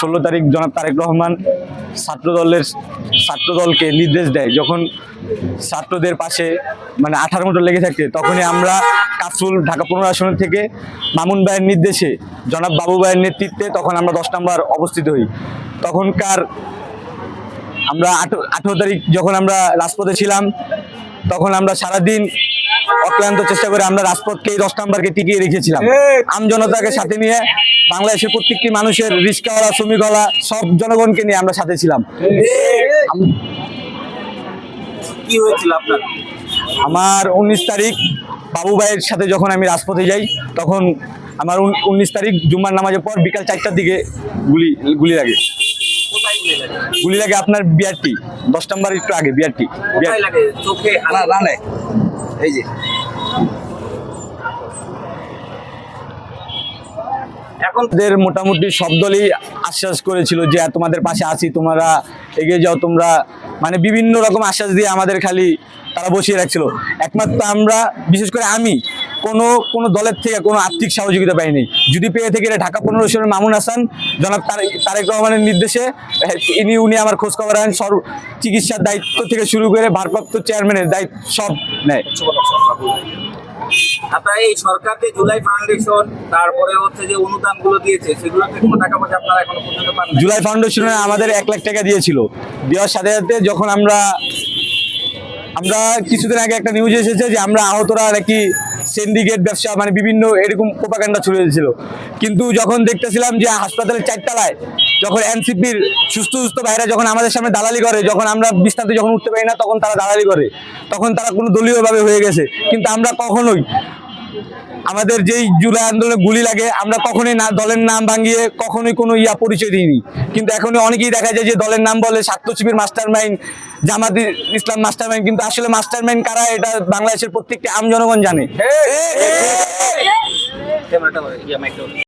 ষোলো তারিখ জনাব তারেক রহমান ছাত্র দলের ছাত্র নির্দেশ দেয়। যখন ছাত্রদের পাশে মানে আঠার মতো লেগে থাকে তখনই আমরা কাসুল ঢাকা পনেরো আসনের থেকে মামুন ভাইয়ের নির্দেশে, জনাব বাবু ভাইয়ের নেতৃত্বে তখন আমরা দশ নম্বর অবস্থিত হই। তখনকার আমরা আঠেরো তারিখ যখন আমরা রাজপথে ছিলাম, তখন আমরা সারাদিন অক্লান্ত চেষ্টা করে আমরা রাজপথকে এই দশ নম্বরকে টিকিয়ে রেখেছিলাম। আম জনতাকে সাথে নিয়ে বাংলাদেশের প্রত্যেকটি মানুষের রিক্সাওয়ালা শ্রমিকওয়ালা সব জনগণকে নিয়ে আমরা সাথে ছিলাম। কি হয়েছিল আপনার? আমার উনিশ তারিখ বাবু ভাইয়ের সাথে যখন আমি রাজপথে যাই তখন আমার উনিশ তারিখ জুম্মার নামাজের পর বিকাল চারটার দিকে গুলি গুলি লাগে। গুলি লাগে? আপনার বিআরটি দশ নম্বর একটু আগে বিআরটি। লাগে? চোখে? না না না। এই যে। এখন তাদের মোটামুটি সব দলই আশ্বাস করেছিল যে তোমাদের পাশে আছি, তোমরা এগিয়ে যাও, তোমরা মানে বিভিন্ন রকম আশ্বাস দিয়ে আমাদের খালি তারা বসিয়ে রাখছিল। একমাত্র আমরা, বিশেষ করে আমি কোনো কোনো দলের থেকে কোনো আর্থিক সহযোগিতা পাইনি যদি পেয়ে থেকে এটা ঢাকা পনেরো সনের মামুন হাসান জনাব তারে- তারেক রহমানের নির্দেশে ইনি উনি আমার খোঁজ খবর আনেন সর্ব চিকিৎসার দায়িত্ব থেকে শুরু করে ভারপ্রাপ্ত চেয়ারম্যানের দায়িত্ব সব নেয়। আপনারা এই সরকার যে জুলাই ফাউন্ডেশন তারপরে হচ্ছে যে অনুদানগুলো দিয়েছে সেগুলোতে কোনো টাকা পয়সা আপনারা এখনও পর্যন্ত পান জুলাই ফাউন্ডেশনে আমাদের এক লাখ টাকা দিয়েছিল। দেওয়ার সাথে সাথে যখন আমরা আমরা কিছুদিন আগে একটা নিউজ এসেছে যে আমরা আহতরা নাকি সিন্ডিকেট ব্যবসা মানে বিভিন্ন এরকম কোপাকাণ্ডা ছড়িয়ে দিয়েছিল কিন্তু যখন দেখতেছিলাম যে হাসপাতালের চারতলায় যখন এনসিপির সুস্থ সুস্থ ভাইরা যখন আমাদের সামনে দালালি করে, যখন আমরা বিস্তারিত যখন উঠতে পারি না, তখন তারা দালালি করে। তখন তারা কোনো দলীয়ভাবে হয়ে গেছে। কিন্তু আমরা কখনোই আমাদের যেই জুলাই আন্দোলনে গুলি লাগে আমরা কখনোই না দলের নাম ভাঙিয়ে কখনোই কোনো ইয়া পরিচয় দিইনি কিন্তু এখন অনেকেই দেখা যায় যে দলের নাম বলে Chhatra Shibir mastermind Jamaat Islam mastermind কিন্তু আসলে মাস্টার মাইন্ড কারা এটা বাংলাদেশের প্রত্যেকটি আম জনগণ জানে ইয়া